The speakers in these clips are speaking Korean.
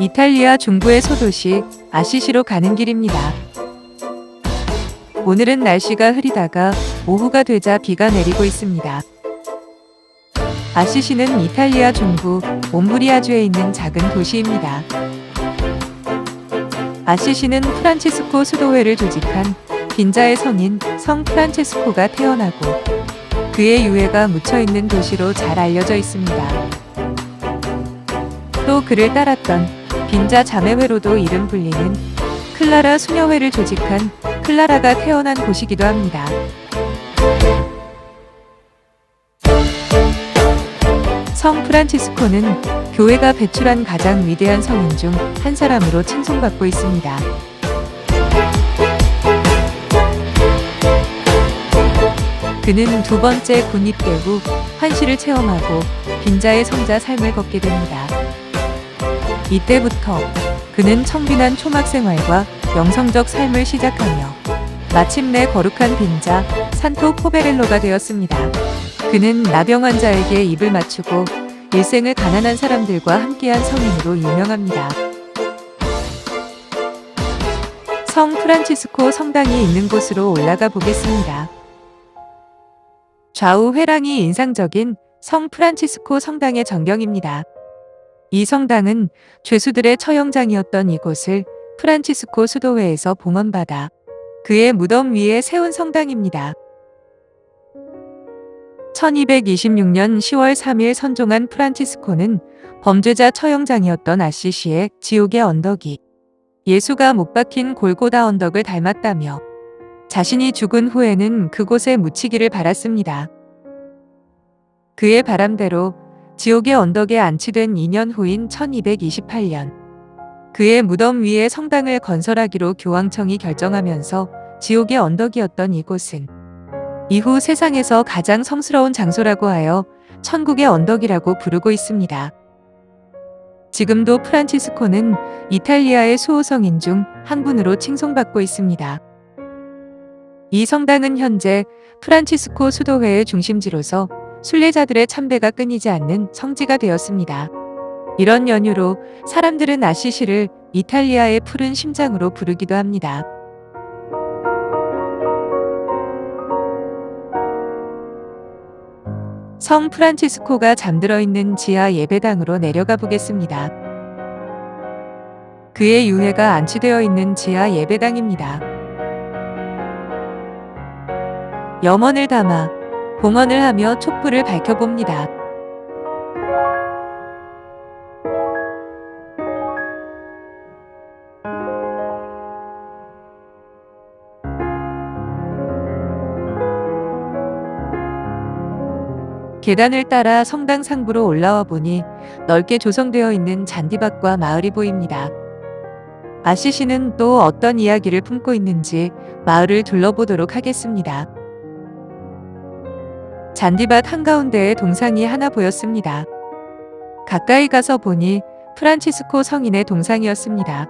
이탈리아 중부의 소도시 아시시로 가는 길입니다. 오늘은 날씨가 흐리다가 오후가 되자 비가 내리고 있습니다. 아시시는 이탈리아 중부 옴브리아주에 있는 작은 도시입니다. 아시시는 프란치스코 수도회를 조직한 빈자의 성인 성 프란체스코가 태어나고 그의 유해가 묻혀 있는 도시로 잘 알려져 있습니다. 또 그를 따랐던 빈자 자매회로도 이름 불리는 클라라 수녀회를 조직한 클라라가 태어난 곳이기도 합니다. 성 프란치스코는 교회가 배출한 가장 위대한 성인 중 한 사람으로 칭송받고 있습니다. 그는 두 번째 군 입대 후 환시를 체험하고 빈자의 성자 삶을 걷게 됩니다. 이때부터 그는 청빈한 초막 생활과 영성적 삶을 시작하며 마침내 거룩한 빈자 산토 포베렐로가 되었습니다. 그는 나병 환자에게 입을 맞추고 일생을 가난한 사람들과 함께한 성인으로 유명합니다. 성 프란치스코 성당이 있는 곳으로 올라가 보겠습니다. 좌우 회랑이 인상적인 성 프란치스코 성당의 전경입니다. 이 성당은 죄수들의 처형장이었던 이곳을 프란치스코 수도회에서 봉헌받아 그의 무덤 위에 세운 성당입니다. 1226년 10월 3일 선종한 프란치스코는 범죄자 처형장이었던 아시시의 지옥의 언덕이 예수가 못 박힌 골고다 언덕을 닮았다며 자신이 죽은 후에는 그곳에 묻히기를 바랐습니다. 그의 바람대로 지옥의 언덕에 안치된 2년 후인 1228년 그의 무덤 위에 성당을 건설하기로 교황청이 결정하면서 지옥의 언덕이었던 이곳은 이후 세상에서 가장 성스러운 장소라고 하여 천국의 언덕이라고 부르고 있습니다. 지금도 프란치스코는 이탈리아의 수호성인 중 한 분으로 칭송받고 있습니다. 이 성당은 현재 프란치스코 수도회의 중심지로서 순례자들의 참배가 끊이지 않는 성지가 되었습니다. 이런 연유로 사람들은 아시시를 이탈리아의 푸른 심장으로 부르기도 합니다. 성 프란치스코가 잠들어 있는 지하 예배당으로 내려가 보겠습니다. 그의 유해가 안치되어 있는 지하 예배당입니다. 염원을 담아 봉헌을 하며 촛불을 밝혀봅니다. 계단을 따라 성당 상부로 올라와 보니 넓게 조성되어 있는 잔디밭과 마을이 보입니다. 아시시는 또 어떤 이야기를 품고 있는지 마을을 둘러보도록 하겠습니다. 잔디밭 한가운데에 동상이 하나 보였습니다. 가까이 가서 보니 프란치스코 성인의 동상이었습니다.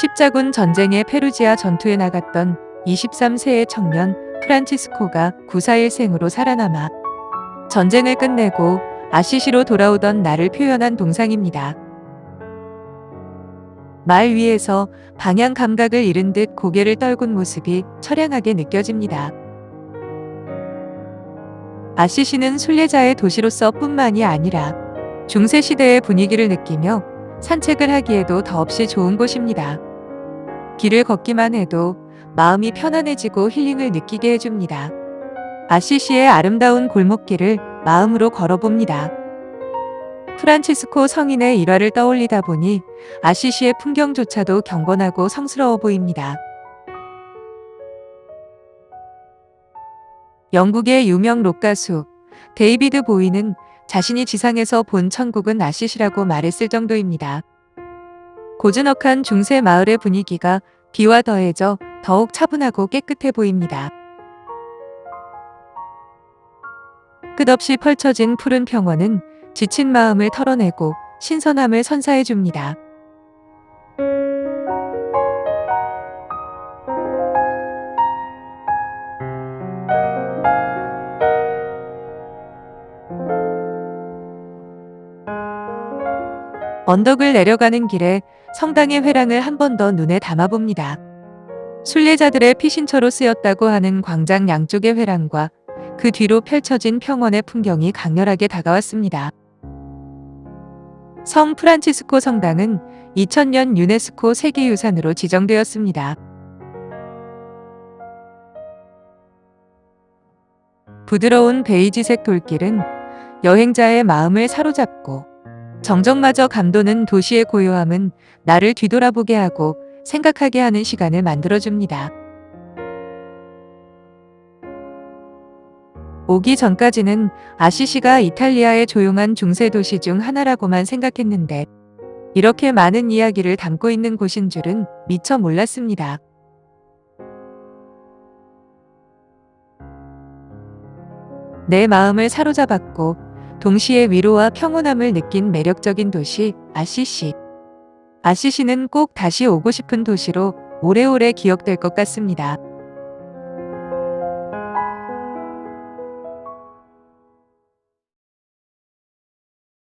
십자군 전쟁의 페루지아 전투에 나갔던 23세의 청년 프란치스코가 941생으로 살아남아 전쟁을 끝내고 아시시로 돌아오던 나를 표현한 동상입니다. 말 위에서 방향 감각을 잃은 듯 고개를 떨군 모습이 처량하게 느껴집니다. 아시시는 순례자의 도시로서 뿐만이 아니라 중세시대의 분위기를 느끼며 산책을 하기에도 더없이 좋은 곳입니다. 길을 걷기만 해도 마음이 편안해지고 힐링을 느끼게 해줍니다. 아시시의 아름다운 골목길을 마음으로 걸어봅니다. 프란치스코 성인의 일화를 떠올리다 보니 아시시의 풍경조차도 경건하고 성스러워 보입니다. 영국의 유명 록 가수 데이비드 보이는 자신이 지상에서 본 천국은 아시시라고 말했을 정도입니다. 고즈넉한 중세 마을의 분위기가 비와 더해져 더욱 차분하고 깨끗해 보입니다. 끝없이 펼쳐진 푸른 평원은 지친 마음을 털어내고 신선함을 선사해 줍니다. 언덕을 내려가는 길에 성당의 회랑을 한 번 더 눈에 담아봅니다. 순례자들의 피신처로 쓰였다고 하는 광장 양쪽의 회랑과 그 뒤로 펼쳐진 평원의 풍경이 강렬하게 다가왔습니다. 성 프란치스코 성당은 2000년 유네스코 세계유산으로 지정되었습니다. 부드러운 베이지색 돌길은 여행자의 마음을 사로잡고 정적마저 감도는 도시의 고요함은 나를 뒤돌아보게 하고 생각하게 하는 시간을 만들어줍니다. 오기 전까지는 아시시가 이탈리아의 조용한 중세 도시 중 하나라고만 생각했는데 이렇게 많은 이야기를 담고 있는 곳인 줄은 미처 몰랐습니다. 내 마음을 사로잡았고 동시에 위로와 평온함을 느낀 매력적인 도시 아시시. 아시시는 꼭 다시 오고 싶은 도시로 오래오래 기억될 것 같습니다.